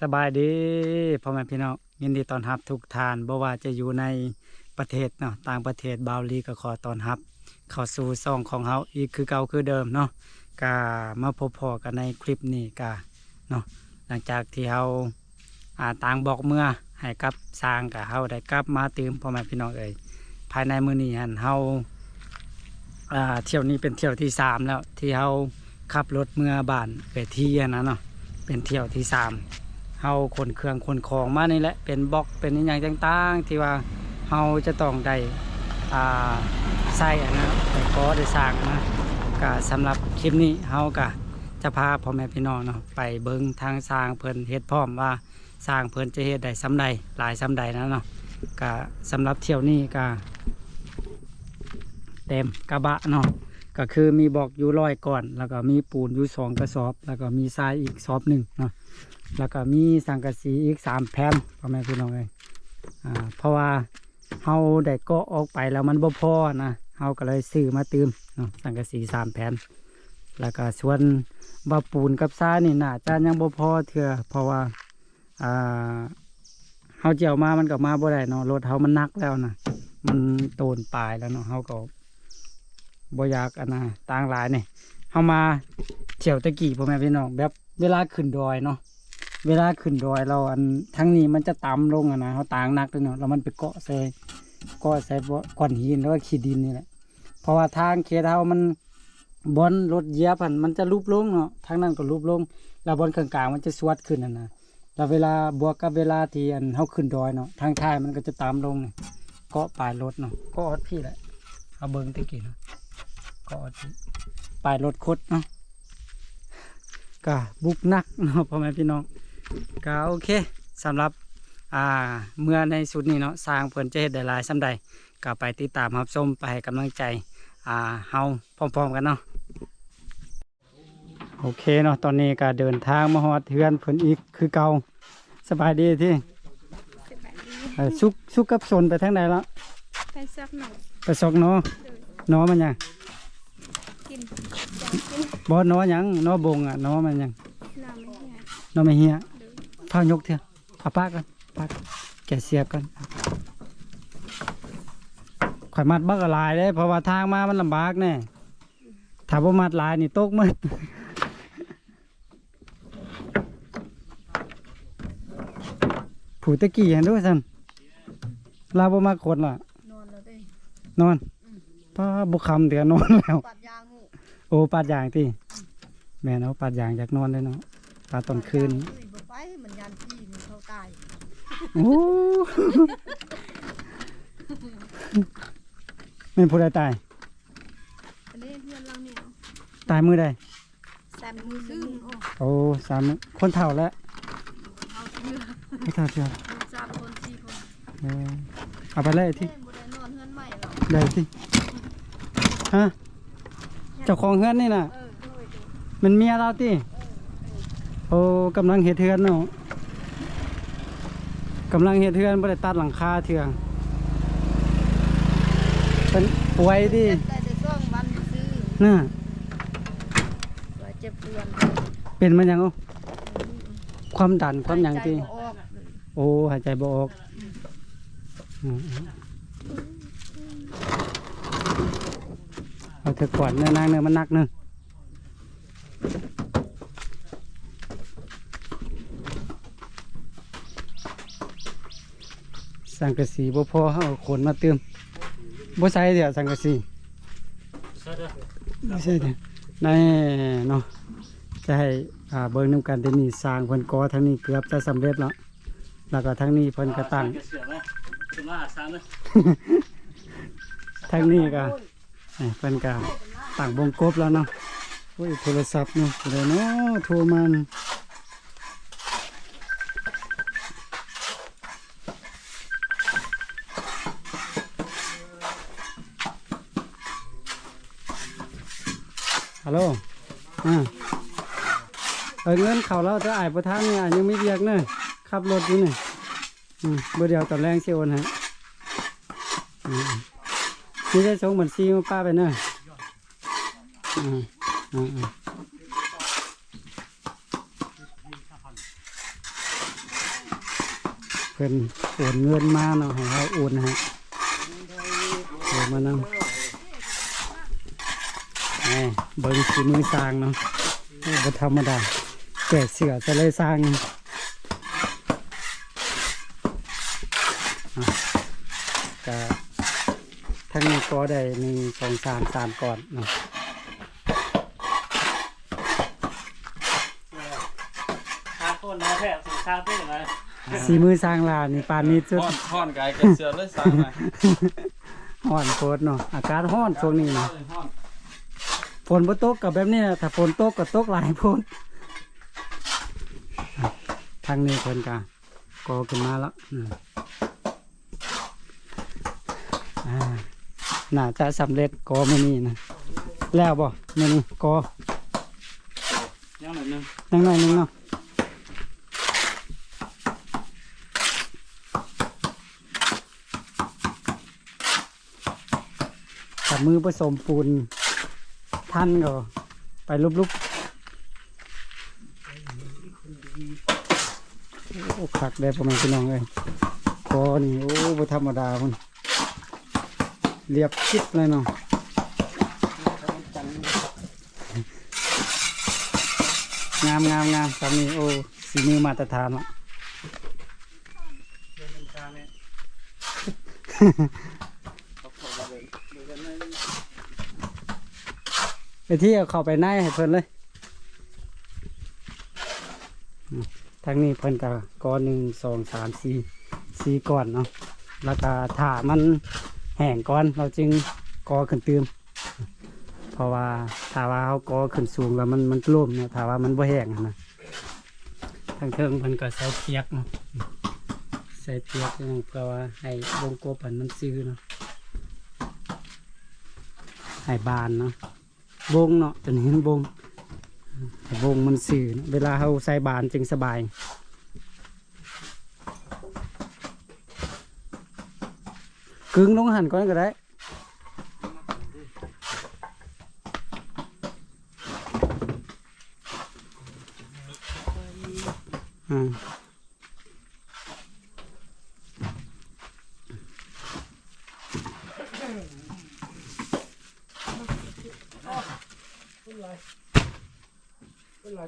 สบายดีพ่อแม่พี่น้องยินดีต้อนรับทุกท่านบ่ว่าจะอยู่ในประเทศเนาะต่างประเทศบาวลีก็ขอต้อนรับ เข้าสู่ซองของเฮาอีกคือเก่าคือเดิมเนาะก็มาพบพอกันในคลิปนี้ก็เนาะหลังจากที่เฮาอ่าต่างบอกเมื่อให้กับสร้างกับเฮาได้กลับมาตืมพ่อแม่พี่น้องเอ่ยภายในมื้อนี้หันเฮาอ่าเที่ยวนี้เป็นเที่ยวที่สามแล้วที่เฮาขับรถเมื่อบ้านเกิดที่อะนะเนาะเป็นเที่ยวที่สาม เฮาขนเครื่องขนของมานี่แหละ เป็นบล็อกเป็นอย่างต่างๆ ที่ว่าเฮาจะต้องได้อ่าใส่อะนะไปขอได้สร้างนะก็สำหรับคลิปนี้เฮาก็จะพาพ่อแม่พี่น้องเนาะไปเบิ่งทางสร้างเพิ่นเฮ็ดพร้อมว่าสร้างเพิ่นจะเฮ็ดได้สำใดหลายสำใดนะเนาะก็สำหรับเที่ยวนี้ก็เต็มกระบะเนาะก็คือมีบอกอยู่ร้อยก่อน แล้วก็มีปูนอยู่สองกระสอบ แล้วก็มีทรายอีกสอบหนึ่งเนาะ แล้วก็มีสังกะสีอีกสามแผ่นพ่อแม่พี่น้องเลยอ่าเพราะว่าเฮาได้ก็ออกไปแล้วมันบ่พอนะเฮาก็เลยซื้อมาเติมเนาะสังกะสีสามแผ่นแล้วก็ส่วนว่าปูนกับทรานี่น่าจะยังบ่พอเถื่อเพราะว่าอ่าเฮาเจียวมามันก็มาบ่ได้เนาะรถเฮามันนักแล้วนะมันโตนปลายแล้วเนาะเฮาก็บ่อยากอันนะต่างหลายนี่เฮามาเที่ยวตะกี้พ่อแม่พี่น้องแบบเวลาขึ้นดอยเนาะ เวลาขึ้นดอยเราอันทั้งนี้มันจะต่ำลงอะนะเฮาต่างหนักเลยเนาะแล้วมันไปเกาะใส่เกาะใส่บ่ก้อนหินแล้วก็ขี้ดินนี่แหละเพราะว่าทางเขตเฮามันบอนรถเยียบหันมันจะลุบลงเนาะทางนั้นก็ลุบลง แล้วบอนกลางๆมันจะสวดขึ้นนะนะแล้วเวลาบวกกับเวลาที่อันเฮาขึ้นดอยเนาะทางท้ายมันก็จะต่ำลงนี่เกาะปลายรถเนาะเกาะฮอดพี่แหละเอาเบิ่งตะกี้เนาะก็ที่ปลายรถคดเนาะก็บุกนักเนาะพ่อแม่พี่น้อง ก็โอเคสำหรับอ่าเมื่อในสุดนี้เนาะสร้างเพิ่นจะเฮ็ดได้หลายสำใดก็ไปติดตามรับชมไปให้กำลังใจอ่าเฮาพร้อมๆกันเนาะโอเคเนาะตอนนี้ก็เดินทางมาฮอดเทือนเพิ่นอีกคือเก่าสบายดีที่เอ่อสุกสุกกับสนไปทางไหนแล้วไปซักหน่อยไปซอกเนาะเนาะมันยังกินอยากกินบ่น้อหยังน้อบงอะน้อมันหยังน้ำไม่เหี่ยน้อไม่เฮีย เดินพายกเถอะเอาปากกันปากแกะเสียบกันข่อยมัดบักละลายเลยเพราะว่าทางมามันลำบากแน่ถ้าบ่มัดหลายนี่ตกหมืดผู้ตะกี้เห็นด้วยสันลาบ่มาคนล่ะ นอนแล้วเด้นอนป้าบุคำเดี๋ยวนอนแล้ว ปัดยางหูโอ้ปาดยางที่แม่นเอาปาดยางจากนอนเลยเนาะปาดตอนคืนอุ้ยบ่ไป มันยันพี่มันเข้าตายโอ้ไม่นผู้ใดตาย อันนี้เพื่อนเราเนี่ยตายมือใดแซมมือซึ่งโอ้โอ้สามมื้อคนเฒ่าแล้วเอาเชื่อคนเฒ่าเชียวสามคนสี่คนเออเอาไปเลยที่เอ้ยบ่ได้นอนเฮือนใหม่หรอกได้ที่ฮะเจ้าของเฮือนนี่น่ะ เออโดยดูมันเมียเราที่ โอ้กำลังเฮ็ดเทือนเนาะกำลังเฮ็ดเทือนบ่ได้ตัดหลังคาเทืองเป็นป่วยดิเจ็บได้แต่ซ่องวันซื้อน่ะว่าเจ็บปวดเป็นมันหยังเอาความดันความหยังที่หายใจบ่ออกโอ้หายใจบ่ออกอืมเอาเถอะก่อนเนื้อนางเนื้อมันหนักเนื้อ สังกะสีบ่พอเอาขนมาเติมบ่ใส่เดี๋ยวสังกะสีบ่ใส่เดี๋ยวในเนาะจะให้อ่าเบิ่งนํกันที่นี่สร้างเพิ่นก่อทางนี้เกือบจะสำเร็จแล้วแล้วก็ทางนี้เพิ่นก็ตั้งทางนี้ก็นี่เพิ่นก็ตั้งวงกบแล้วเนาะโอ้ยโทรศัพท์เนาะเดี๋ยวเนาะโทรมัน เงินเขาแล้วจะอายประทานเนี่ยยังไม่เรียกเนอะขับรถอยู่เนี่ยอืมเบอร์เดียวตอนแรงเสียโอนฮะนี่ได้ส่งบัญชีมาป้าไปเนอะอ่าอ่าอ่าเพิ่นโอนเงินมาเนาะให้เราโอนให้โอนมานำเบิ่งฝีมือสางเนาะโอ้บ่ธรรมดา แกะเสือจะเลยสร้างอะก็ทั้งนี้ก็ได้หนึ่งสองสามสามก่อนเนาะคาต้นนะแท้สิคาต้นนะสีมือสร้างลานนี่ปานนี้จุดห่อนห่อนกายแกเสือเลยสร้างมาฮ้อนโคตรเนาะอากาศฮ้อนช่วงนี้นะห่อนฝนบ่ตกกับแบบนี้นะถ้าฝนตกก็ตกหลายพ้น ทางนี้เพิ่นก็ก่อขึ้นมาแล้วอืมอ่าน่าจะสำเร็จก่อมื้อนี้นะแล้วบ่มื้อนี้ก่อยังหน่อยหนึงยังหน่อยหนึงเนาะกับมือผสมปูนท่านก็ไปลุบๆ โอ้คักได้ประมาณพี่น้องเลยก็นี่โอ้บ่ธรรมดาพุ่นเรียบคิดเลยเนาะงามงามงามสามีโอ้สีมือมาตรฐานเนาะเดี๋ยวมันคาเนี่ยไปที่เอาเข้าไปในให้เพิ่นเลยอืม ทางนี้เพิ่นก็ก้อนหนึ่งสองสามสี่สี่ก้อนเนาะแล้วก็ถ้ามันแห้งก้อนเราจึงกอขึ้นเติมเพราะว่าถ้าว่าเขากอขึ้นสูงแล้วมันมันกลุ่มเนาะถ้าว่ามันบ่แห้งนะทางเทิงเพิ่นก็ใส่เพียกเนาะใส่เพียกอย่างเพื่อว่าให้วงกบอันมันซื้อเนาะให้บานเนาะวงเนาะตัวนี้วง วงมันสื่อเวลาเขาใส่บานจึงสบายกึ่งลงหันก่อนก็ได้อ่า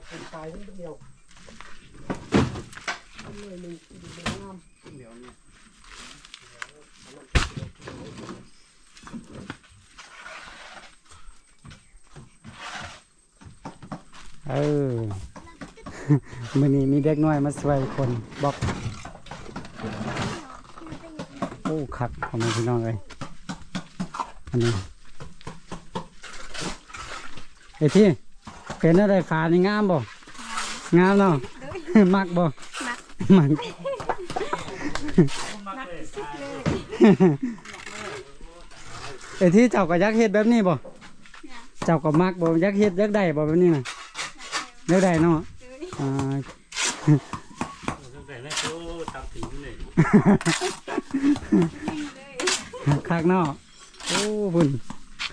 ถึงตายนิดเดียวหน่วยหนึ่งดีงามเดี๋ยวนี้เออมันนี้มีเด็กน้อยมาช่วยคนบอกโอ้ขักของพี่น้องเลยอันนี้ไอ้ที่ เป็นอะไรขานี่งามบ่งามเนาะมักบ่มักมักเลยคาไอ้ที่เจ้าก็อยักเฮ็ดแบบนี้บ่เจ้าก็มักบ่อยักเฮ็ดอยักได้บ่แบบนี้น่ะอยักได้เนาะอ่าตั้งแต่แรกโอ้ทับถึงเลยคักเนาะโอ้พุ่น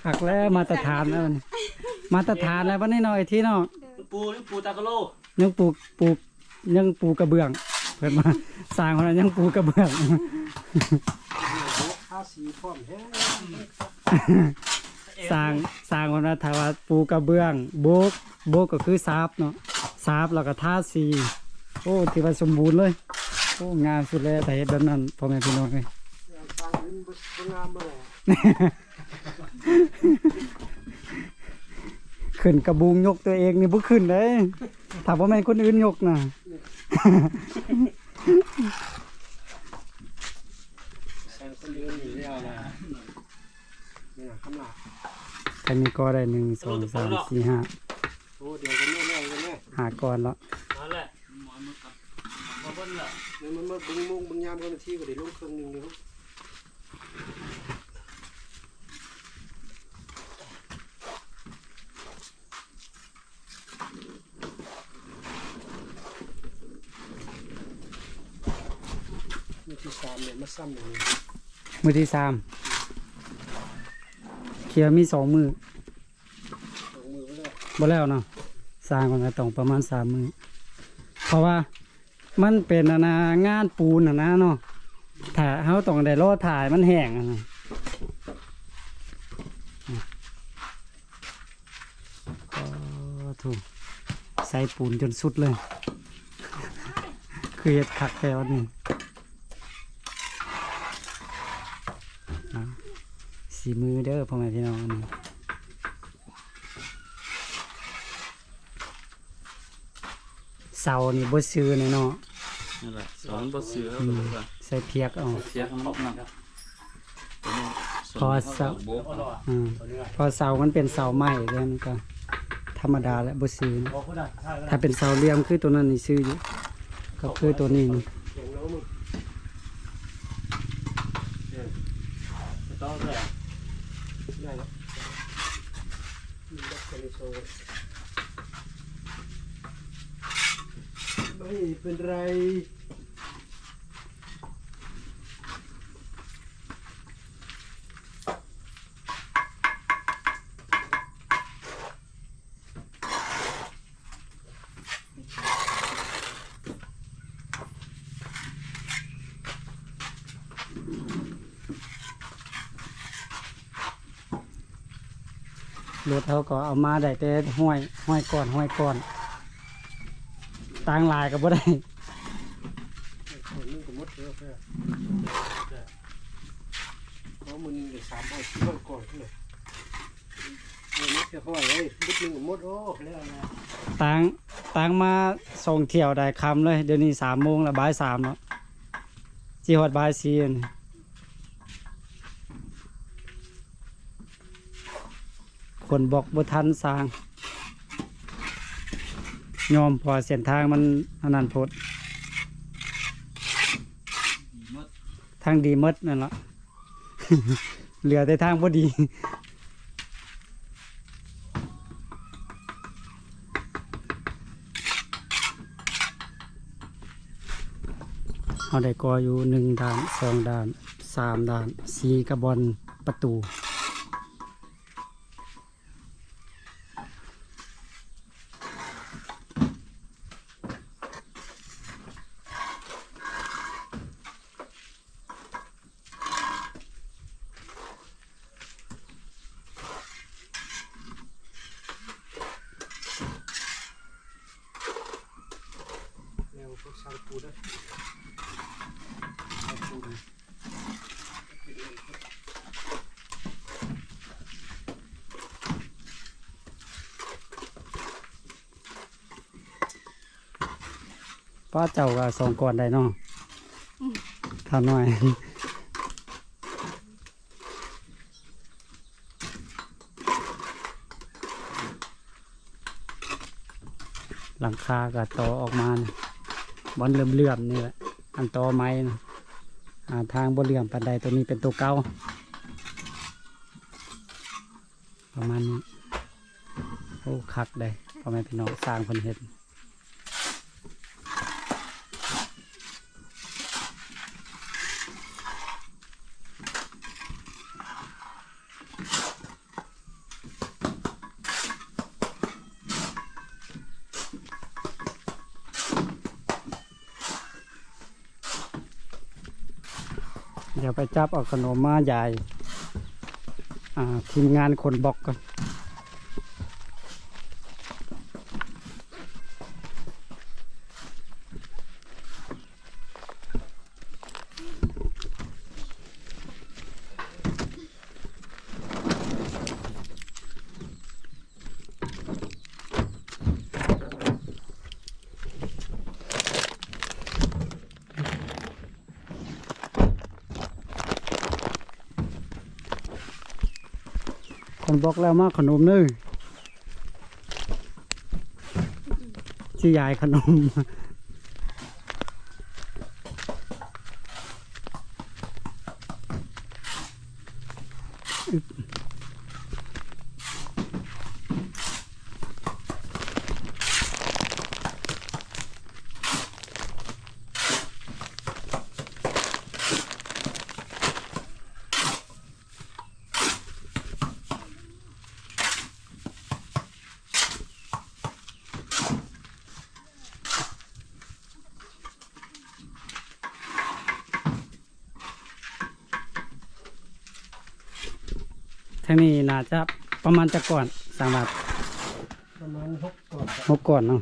คักแล้วมาตรฐานแล้วนี่ มาตรฐานแล้ววันนี้เนาะไอ้ที่เนาะปูนี่ปูตากะโลยังปลูกปลูกยังปลูกกระเบื้อง เพิ่นมาสร้างคนนั้นยังปลูกกระเบื้องสร้างสร้างคนนั้นถามว่าปูกระเบื้องโบกโบกก็คือซาบเนาะซาบแล้วก็ทาสีโอ้ที่ว่าสมบูรณ์เลยโอ้งามสุดเลยแต่เฮ็ดแบบนั้นพ่อแม่พี่น้องเลย ขึ้นกระบุงยกตัวเองนี่บ่ขึ้นเลยถ้าบ่แม่นคนอื่นยกน่ะคนเดินอยู่แล้วนะอันนี้ก็ได้หนึ่งสองสามสี่ห้าโอ้เดี๋ยวกันแน่แน่กันแน่หาก่อนแล้วนั่นแหละหมอนมันกับมาเบิ้ลละเดี๋ยวมันมาบึงมุงบึงยามกันทีก็ได้ลงเครื่องหนึงเดี๋ยว สามเนี่ยมาซ้ำอย่างนี้มือที่สามเคลียร์มีสองมือสองมือไว้แล้บ่แล้วเนาะสร้างกันก็ต้องประมาณสามมือเพราะว่ามันเป็นอนนางานปูนอะนะเนาะถ้าเฮาต้องได้รอถ่ายมันแห้งอะนะก็ถูกใส่ปูนจนสุดเลย คือเฮ็ดคักแต่วันนี้อะ สีมือเด้อพ่อแม่พี่น้องอันนี้เสานี่บ่ซื้อแน่เนาะนั่นแหละสอนบ่ซื้ออืมใส่เพียกเอาเสียข้างนอกนะครับพอสับอืมพอเสามันเป็นเสาไม้แล้วมันก็ ธรรมดาและบ่ซื้อนะถ้าเป็นเสาเหลี่ยมคือตัวนั้นนี่ซื้ออยู่ก็คือตัวนี้นี่ อย่างน้องมึง ต้องเลย ได้แล้วมีดักคาริ โซไม่เป็นไร รถเขาก็เอามาได้แต่ห้อยห้อยก่อนห้อยก่อนต่างหลายก็บ่ได้คนนึงก็หมดแล้วแค่เพราะมันเดี๋ยวสามห้อยห้อยก่อนเลยเดี๋ยวนี้จะห้อยไว้นิดนึงก็หมดโอ้แล้วนะต่างต่างมาส่งเที่ยวได้คำเลย เดี๋ยวนี้สามโมงแล้วบ่ายสามแล้วจีฮอดบ่ายสี่ คนบอกบ่ทันสร้างยอมพอเส้นทางมันอันนั้นพดทางดีมดนั่นละเหลือแต่ทางพอดีเอาได้กออยู่หนึ่งด่านสองด่านสามด่านสี่กระบอนประตู แล้วพวกสารปูได้สารปูได้ป้าเจ้าก็สองก่อนได้เนาะทำหน่อยหลังคาก็ต่อออกมานะ บอลเลื่อมๆนี่แหละอันต่อไม้นะทางบนเลื่อมปันใดตัวนี้เป็นตัวเก่าประมาณนี้โอ้คักได้พ่อแม่พี่น้องสร้างคนเห็น ไปจับเอาขนมมาใหญ่ทีมงานคนบอกกัน คนบอกแล้วมากขนมนึงที่ยายขนม ทางนี้น่าจะประมาณจะก่อนสามบาทประมาณหกก่อนหกก่อนเนาะ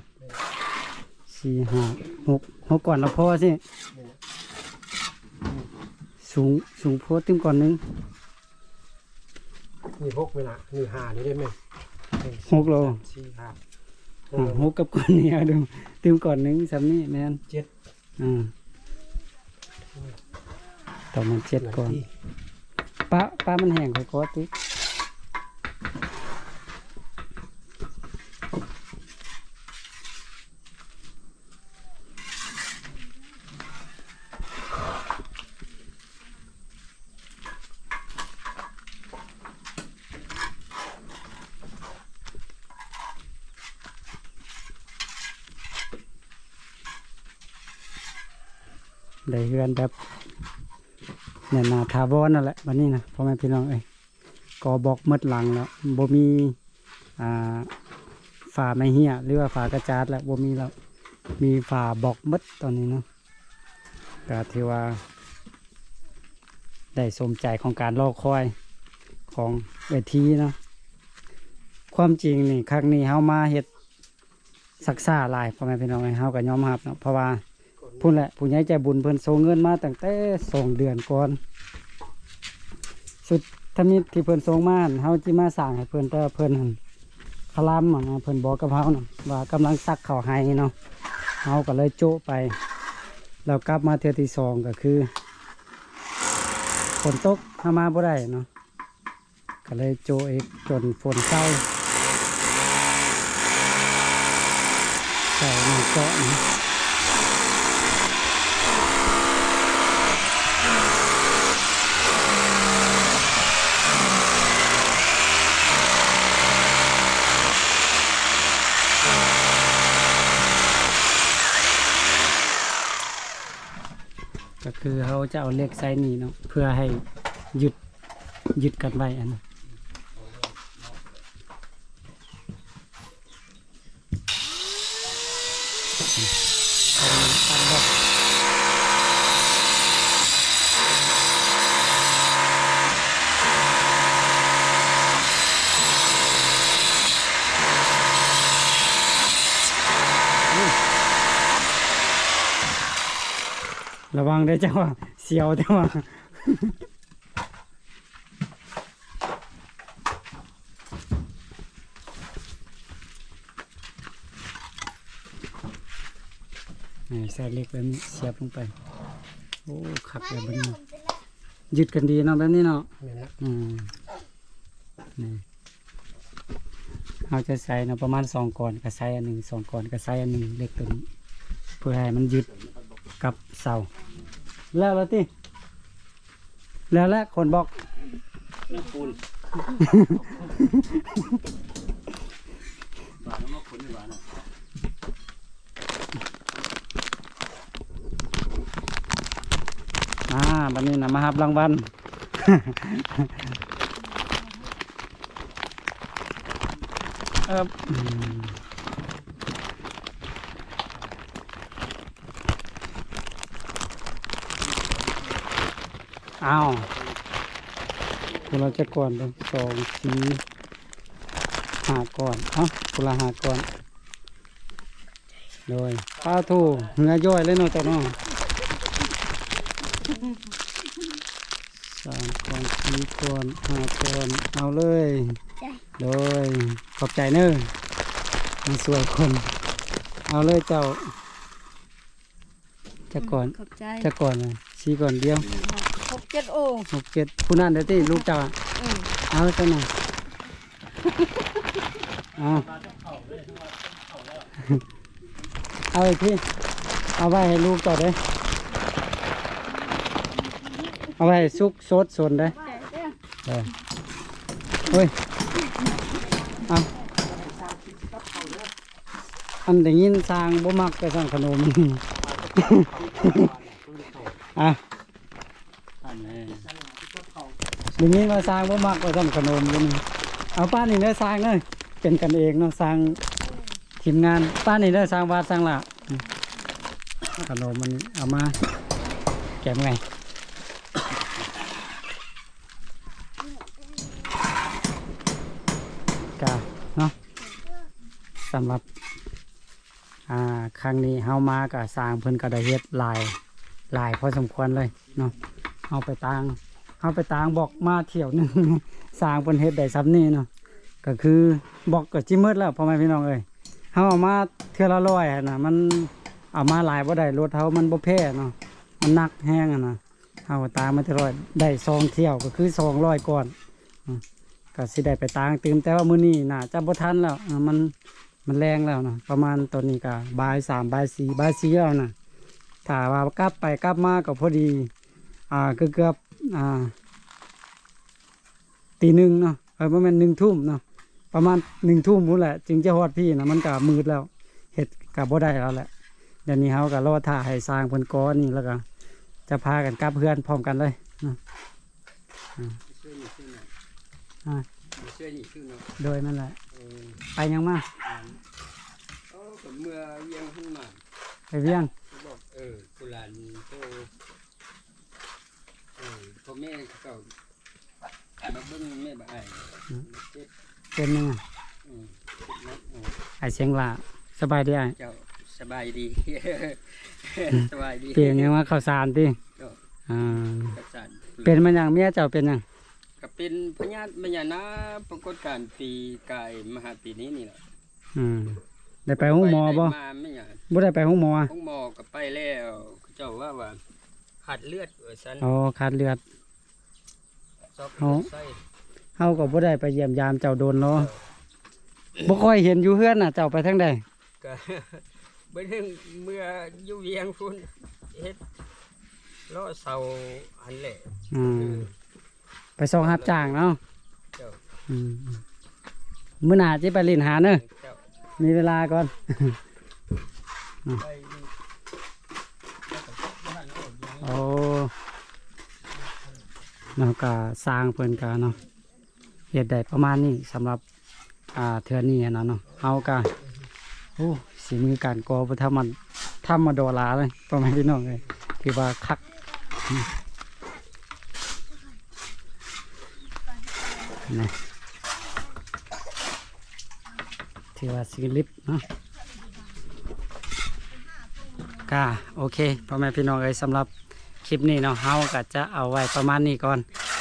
สี่ห้าหกหกก่อนเราพอสิสูงสูงโพสตึ้มก่อนหนึงนี่หกไหมล่ะนี่ห้านี่ได้ไหมนึ่งหกโลสี่ห้าอ่าหกกับก่อนนี้เอาดูตึ้มก่อนหนึงสำนี้แมนเจ็ดอ่าต่อมาเจ็ดก่อนนาทีป้าป้ามันแห้งค่อยกอติ ได้เฮือนแบบเนี่ยนาทาวอนนั่นแหละวันนี้นะพ่อแม่พี่น้องเอ้ยก็บอกมดหลังแล้วบ่มีอ่าฝาไม่เหี้ยหรือว่าฝากระจาดแล้วบ่มีแล้วมีฝาบอกมดตอนนี้เนาะก็ถือว่า ได้สมใจของการรอคอยของเวทีเนาะความจริงนี่ครั้งนี้เฮามาเฮ็ดศักษาหลายพ่อแม่พี่น้องเอ้ยเฮาก็ยอมรับเนาะเพราะว่า พุ่นแหละผู้ใหญ่ใจบุญเพิ่นส่งเงินมาตั้งแต่สองเดือนก่อน สุดทมิตที่เพิ่นส่งมาเฮาจิมาสร้างให้เพิ่นแต่ว่าเพิ่นหั่นคลำอะนะเพิ่นบอกกับเฮานะว่ากำลังซักข้าวให้เนาะเฮาก็เลยโจะไปแล้วกลับมาเทื่อที่สองก็คือฝนตกเฮามาบ่ได้เนาะก็เลยโจะอีกจนฝนเศร้าใส่มาเจาะนะ ก็คือเขาจะเอาเลขไซส์นี้เนาะเพื่อให้หยุดหยุดกันไว้อันนั้นตัดบอก ระวังได้เจ้าว่าเสียวแต่ว่าใส่เล็กแบบนี้เสียบลงไป โอ้ขักแบบนี้ยึดกันดีเนาะแบบนี้เนาะอืมนี่เราจะใส่เนาะประมาณสองก่อนก็ใส่อันหนึ่งสองก่อนก็ใส่อันหนึ่งเล็กตัวนี้เพื่อให้มันยึดกับเสา แล้วละติแล้วแหละคนบอกน้ำปูนหวานน้ำขุนหวานอะอ่าบันนี้นะมาหับรางวัลเอบอื อ้าวคุณเราจะก่อนเลยสองสี่หาก่อนเอ้าคุณละหาก่อนโดยป้าทูเหงือย่อยเลยเนาะเจ้าเนาะสามก่อนสี่ก่อนห้าก่อนเอาเลย โดยขอบใจเนอะมันสวยคน เอาเลยเจ้าจะก่อนขอบใจจะก่อนเลย สี่ก่อนเดียวหกเจ็ดโอหกเจ็ดผู้นั่นเดี๋ยวที่ลูกเจ้าอะอืมเอาเจ้าหน่อยเอาเอาอีกทีเอาไว้ให้ลูกต่อเลยเอาไว้ให้ซุกโซดสนได้เออเฮ้ยเอาอันอย่างนี้สร้างบ่มักไปสร้างขนม อะอันนี้อย่างนี้มาสร้างบ่ามักไปสร้างขนมอยู่นี่เอาป้านี่เด้สร้างเด้อเป็นกันเองเนาะสร้างทีมงานป้านี่เด้สร้างวาดสร้างละขนมมันเอามาแกะไงกาเนาะสำหรับ อ่า ครั้งนี้เฮามากับสร้างเพิ่นก็ได้เฮ็ดลาย หลายพอสมควรเลยเนาะเฮาไปตางเฮาไปตางบอกมาเที่ยวหนึงสร้างเพิ่นเฮ็ดได้ซ้ำนี้เนาะก็คือบอกก็จิมืดแล้วพ่อแม่พี่น้องเอ้ยเฮาเอามาเทื่อละร้อยนะมันเอามาหลายบ่ได้รถเฮามันบ่แพ้เนาะมันนักแฮงอะนะเฮาตางมาเทือร้อยได้ซองเที่ยวก็คือ200ก่อนก็สิได้ไปตางตื่มแต่ว่ามื้อนี้น่าจะบ่ทันแล้วมันมันแรงแล้วนะประมาณตอนนี้ก็บ่ายสามบ่ายสี่บ่ายสี่แล้วนะ ถ้าว่ากลับไปกลับมาก็พอดี อ่าเกือบเกือบๆอ่าตีหนึ่งเนาะเออประมาณหนึ่งทุ่มเนาะประมาณหนึ่งทุ่มพู้นแหละจึงจะฮอดพี่นะมันก็มืดแล้วเห็ดกับบ่ได้แล้วแหละเดี๋ยวนี้เฮาก็รอท่าให้สร้างเพิ่นก่อนี่แล้วก็จะพากันกลับเพื่อนพร้อมกันเลยเชื่อนี่ชื่อหน่อยอ่าเชื่อนี่ชื่อหน่อยโดยนั่นแหละเออไปยังมาเอาก็เมื่อเวียงขึ้นมาไปเวียงเขาบ อกเออกุหลาบโตเออพ่อแม่เขามาเบิ่งแม่บ่อายเจ็บเป็นยังไงอืมเจ็บนักอืมไอเสียงละสบายดีไอเจ้าสบายดี สบายดีเปลี่ยนยังว่าข้าวสารติเจ้าอ่ากับสันเป็นมันยังเมียเจ้าเป็นยังก็เป็นพญาติมญานาปรากฏการณ์ปีกายมหาปีนี้นี่แหละอืม ได้ไปห้องหมอบ่ไปมาไม่หยังบ่ได้ไปห้องหมอห้องหมอก็ไปแล้วเจ้าว่าว่าขาดเลือดว่าซั่นอ๋อขาดเลือดซอกเอาไส้เฮาก็บ่ได้ไปเยี่ยมยามเจ้าโดนเนาะบ่ค่อยเห็นอยู่เฮือนน่ะ เจ้าไปทางใดก็เบิ่งเมื่ออยู่เวียงพุ่นเฮ็ดล้อเสาอันแหละอืมไปส่งรับจ้างเนาะเจ้าอืมมื้อหน้าสิไปเลินหาเด้อเจ้า มีเวลาก่อนไปนี่แล้วก็บ่ทันอกอยู่โอ้เนาะก็สร้างเพิ่นก็เนาะเฮ็ดได้ประมาณนี้สำหรับอ่าเทื่อนี้นะเนาะเฮาก็โอ้สีมือการก่อบ่ธรรมดธรรมดาลาเลยพ่อแม่พี่น้องเอ้ยถือว่าคักอืมนะ ถือว่าสิลิปเนาะก็โอเคพ่อแม่พี่น้องเอ้ยสำหรับคลิปนี้เนาะเฮาก็จะเอาไว้ประมาณนี้ก่อน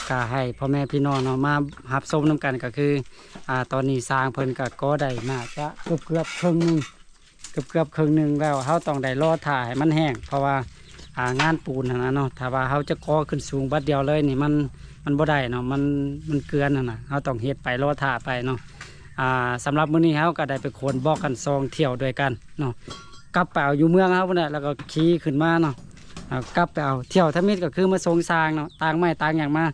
ก็ให้พ่อแม่พี่น้องเนาะมาหับชมนํกันก็คืออ่าตอนนี้สร้างเพิ่นก็ก็ได้น่าจะเกือบเกือบครึ่งหนึงเกือบเกือบครึ่งหนึงแล้วเฮาต้องได้รอถ่าให้มันแห้งเพราะว่าอ่างานปูนนะเนาะถ้าว่าเฮาจะก่อขึ้นสูงบัดเดียวเลยนี่มันมันบ่ได้เนาะมันมันเกลือนน่ะนะเฮาต้องเฮ็ดไปรอถ่าไปเนาะ อ่าสำหรับมื้อนี้เฮาก็ได้ไปโขนบอกกันซองเที่ยวด้วยกันเนาะกลับไปเอาอยู่เมืองเฮาพุ่นน่ะแล้วก็ขี่ขึ้นมาเนาะเอากลับไปเอาเที่ยวทมิตรก็คือมาทรงสร้างเนาะต่างไม้ต่างอย่างมา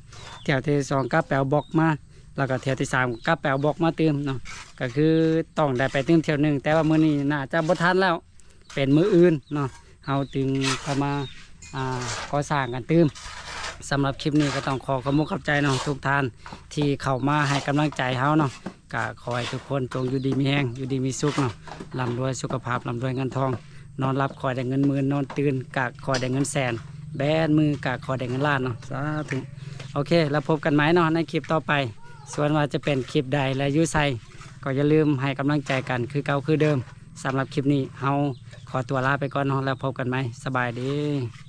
เที่ยวที่สองกลับไปเอาบอกมาแล้วก็เที่ยวที่สามก็แปลบอกมาเติมเนาะก็คือต้องได้ไปเติมเที่ยวหนึ่งแต่ว่ามื้อนี้น่าจะบ่ทันแล้วเป็นมื้ออื่นเนาะเฮาจึงเข้ามาอ่าก่อสร้างกันเติม สำหรับคลิปนี้ก็ต้องขอขอบคุณขอบใจเนาะทุกท่านที่เข้ามาให้กำลังใจเฮาเนาะก็ขอให้ทุกคนจงอยู่ดีมีแห้งอยู่ดีมีสุขเนาะร่ำรวยสุขภาพร่ำรวยเงินทอง นอนรับคอยได้เงินหมื่นนอนตื่นกะคอยได้เงินแสน แบนมือกะคอยได้เงินล้านเนาะสาธุโอเค แล้วพบกันไหมเนาะในคลิปต่อไป ส่วนว่าจะเป็นคลิปใดและยุไซก็อย่าลืมให้กำลังใจกันคือเก่าคือเดิมสำหรับคลิปนี้เฮาขอตัวลาไปก่อนเนาะแล้วพบกันไหมสบายดี